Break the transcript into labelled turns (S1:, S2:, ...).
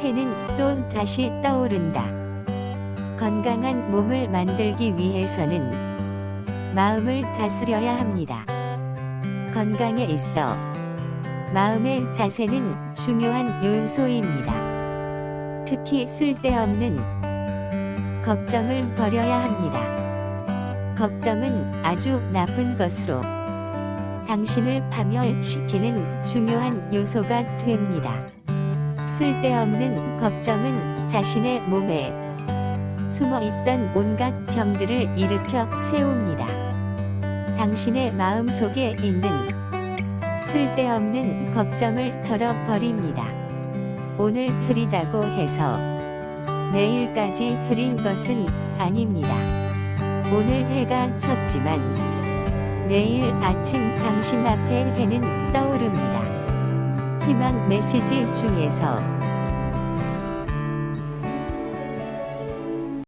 S1: 해는 또 다시 떠오른다. 건강한 몸을 만들기 위해서는 마음을 다스려야 합니다. 건강에 있어 마음의 자세는 중요한 요소입니다. 특히 쓸데없는 걱정을 버려야 합니다. 걱정은 아주 나쁜 것으로 당신을 파멸시키는 중요한 요소가 됩니다. 쓸데없는 걱정은 자신의 몸에 숨어 있던 온갖 병들을 일으켜 세웁니다. 당신의 마음 속에 있는 쓸데없는 걱정을 털어버립니다. 오늘 흐리다고 해서 내일까지 흐린 것은 아닙니다. 오늘 해가 쳤지만 내일 아침 당신 앞에 해는 떠오릅니다. 희망 메시지 중에서